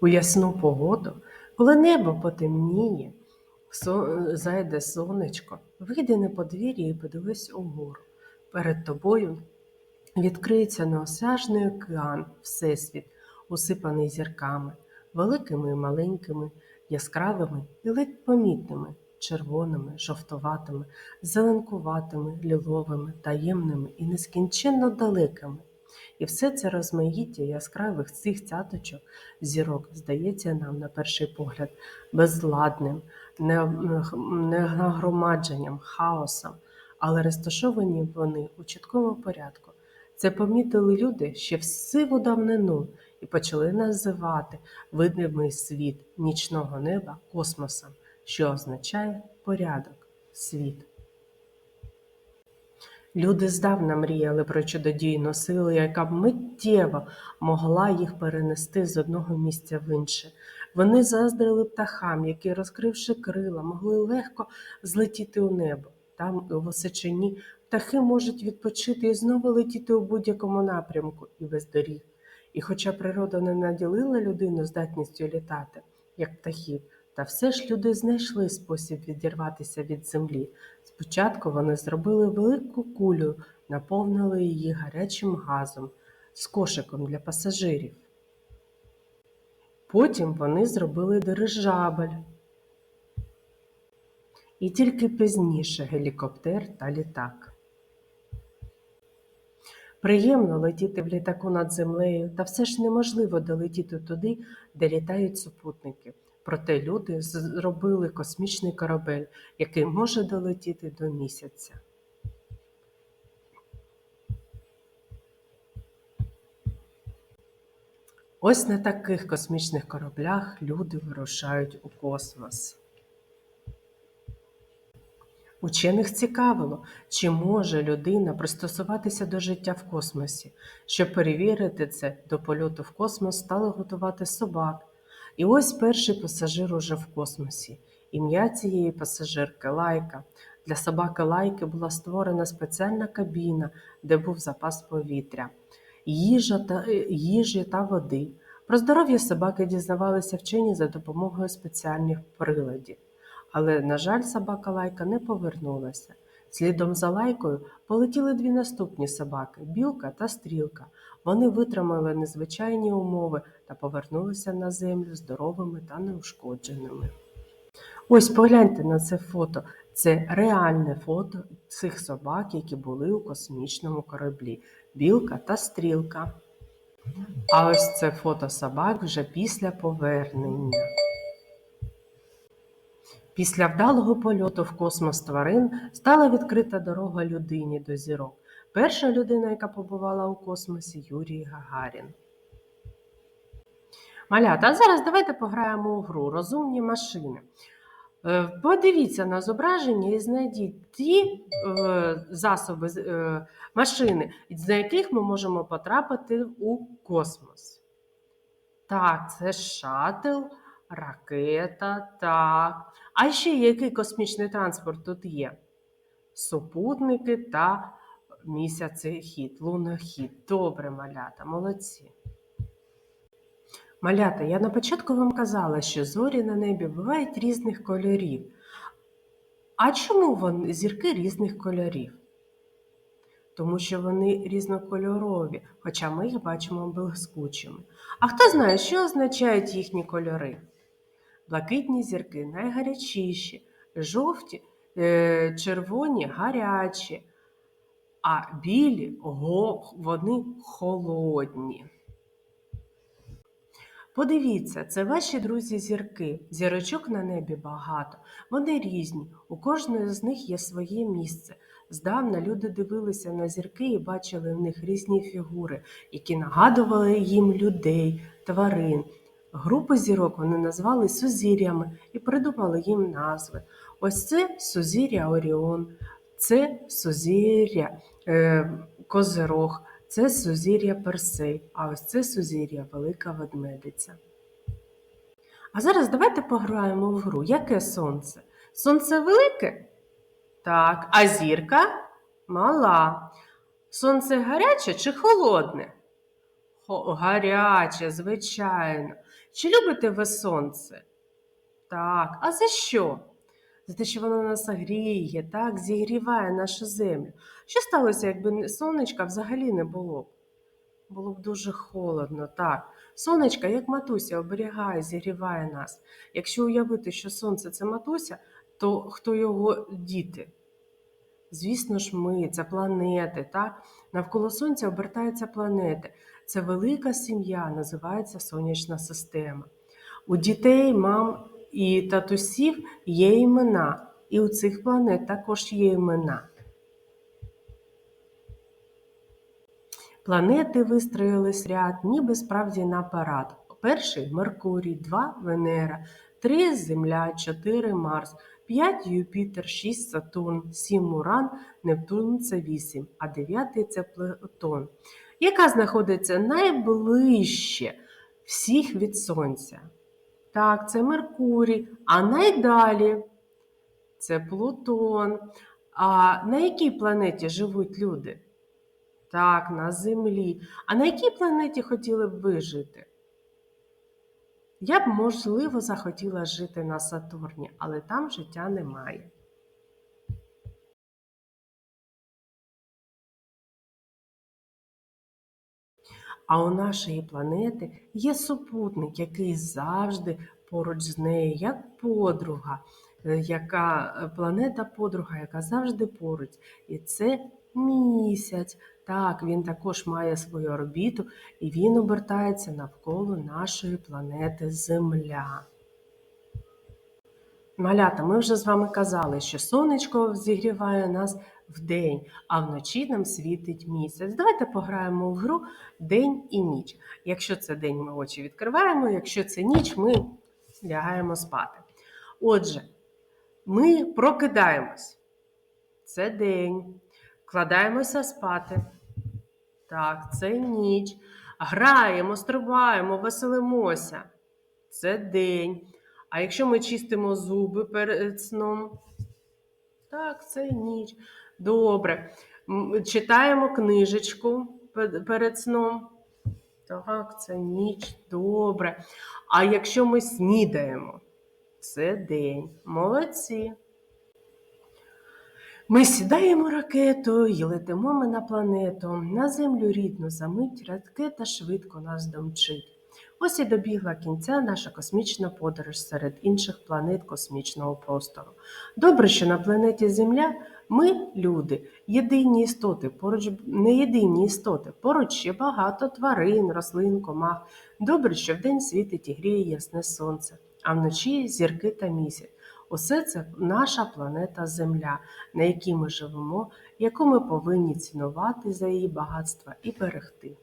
У ясну погоду, коли небо потемніє, зайде сонечко, вийди на подвір'я і подивись угору. Перед тобою відкриється неосяжний океан, Всесвіт, усипаний зірками, великими і маленькими, яскравими і ледь помітними, червоними, жовтуватими, зеленкуватими, ліловими, таємними і нескінченно далекими. І все це розмаїття яскравих цих цяточок зірок здається нам на перший погляд безладним, нагромадженням, хаосом, але розташовані вони у чіткому порядку. Це помітили люди ще в сиву давнину і почали називати видимий світ нічного неба космосом, що означає порядок, світ. Люди здавна мріяли про чудодійну силу, яка б миттєво могла їх перенести з одного місця в інше. Вони заздрили птахам, які, розкривши крила, могли легко злетіти у небо. Там, у Височині, птахи можуть відпочити і знову летіти у будь-якому напрямку і без доріг. І хоча природа не наділила людину здатністю літати, як птахів, та все ж люди знайшли спосіб відірватися від землі. Спочатку вони зробили велику кулю, наповнили її гарячим газом з кошиком для пасажирів. Потім вони зробили дирижабель. І тільки пізніше гелікоптер та літак. Приємно летіти в літаку над землею, та все ж неможливо долетіти туди, де літають супутники. Проте люди зробили космічний корабель, який може долетіти до місяця. Ось на таких космічних кораблях люди вирушають у космос. Учених цікавило, чи може людина пристосуватися до життя в космосі. Щоб перевірити це, до польоту в космос стали готувати собак. І ось перший пасажир уже в космосі. Ім'я цієї пасажирки Лайка. Для собаки Лайки була створена спеціальна кабіна, де був запас повітря, їжа та, е, їжі та води. Про здоров'я собаки дізнавалися вчені за допомогою спеціальних приладів. Але, на жаль, собака Лайка не повернулася. Слідом за лайкою полетіли дві наступні собаки білка та стрілка. Вони витримали незвичайні умови та повернулися на землю здоровими та неушкодженими. Ось погляньте на це фото. Це реальне фото цих собак, які були у космічному кораблі білка та стрілка. А ось це фото собак вже після повернення. Після вдалого польоту в космос тварин стала відкрита дорога людині до зірок. Перша людина, яка побувала у космосі, Юрій Гагарін. Малята, а зараз давайте пограємо у гру Розумні машини. Е, Подивіться на зображення і знайдіть ті е, засоби е, машини, за яких ми можемо потрапити у космос. Так, це шатл, ракета, так. А ще який космічний транспорт тут є? Супутники та місяцехід, лунохід. Добре, малята, молодці. Малята, я на початку вам казала, що зорі на небі бувають різних кольорів. А чому вони зірки різних кольорів? Тому що вони різнокольорові, хоча ми їх бачимо блискучими. А хто знає, що означають їхні кольори? Блакитні зірки найгарячіші, жовті, е, червоні гарячі, а білі вони холодні. Подивіться, це ваші друзі зірки. Зірочок на небі багато. Вони різні, у кожної з них є своє місце. Здавна люди дивилися на зірки і бачили в них різні фігури, які нагадували їм людей, тварин. Групи зірок вони назвали сузір'ями і придумали їм назви. Ось це сузір'я Оріон, це сузір'я е, Козирог, це сузір'я Персей, а ось це сузір'я Велика Ведмедиця. А зараз давайте пограємо в гру. Яке сонце? Сонце велике? Так, а зірка мала. Сонце гаряче чи холодне? Хо- гаряче, звичайно. Чи любите ви сонце? Так, а за що? За те, що воно нас гріє, так, зігріває нашу землю. Що сталося, якби сонечка взагалі не було? б? Було б дуже холодно, так. Сонечка, як матуся, оберігає, зігріває нас. Якщо уявити, що сонце це матуся, то хто його діти? Звісно ж, ми, це планети, так? Навколо Сонця обертаються планети. Це велика сім'я, називається Сонячна система. У дітей, мам і татусів є імена, і у цих планет також є імена. Планети вистроїлись ряд, ніби справді на парад. Перший Меркурій, два Венера, три Земля, чотири Марс, п'ять Юпітер, шість Сатурн, сім Уран, Нептун це вісім, а дев'ятий це Плутон, яка знаходиться найближче всіх від Сонця. Так, це Меркурій, а найдалі це Плутон. А на якій планеті живуть люди? Так, на Землі. А на якій планеті хотіли б ви жити? Я б, можливо, захотіла жити на Сатурні, але там життя немає. А у нашої планети є супутник, який завжди поруч з нею, як подруга, е, яка е, планета подруга, яка завжди поруч. І це місяць. Так, він також має свою орбіту, і він обертається навколо нашої планети Земля. Малята, ми вже з вами казали, що сонечко зігріває нас вдень, а вночі нам світить місяць. Давайте пограємо в гру день і ніч. Якщо це день, ми очі відкриваємо, якщо це ніч, ми лягаємо спати. Отже, ми прокидаємось. Це день. Вкладаємося спати. Так, це ніч. Граємо, стрибаємо, веселимося. Це день. А якщо ми чистимо зуби перед сном, так, це ніч. Добре. Читаємо книжечку перед сном. Так, це ніч. Добре. А якщо ми снідаємо, це день. Молодці. Ми сідаємо ракету і летимо ми на планету. На землю рідну замить ракета швидко нас домчить. Ось і добігла кінця наша космічна подорож серед інших планет космічного простору. Добре, що на планеті Земля ми, люди, єдині істоти, поруч не єдині істоти, поруч ще багато тварин, рослин, комах. Добре, що вдень світить і гріє ясне сонце, а вночі зірки та місяць. Усе це наша планета Земля, на якій ми живемо, яку ми повинні цінувати за її багатства і берегти.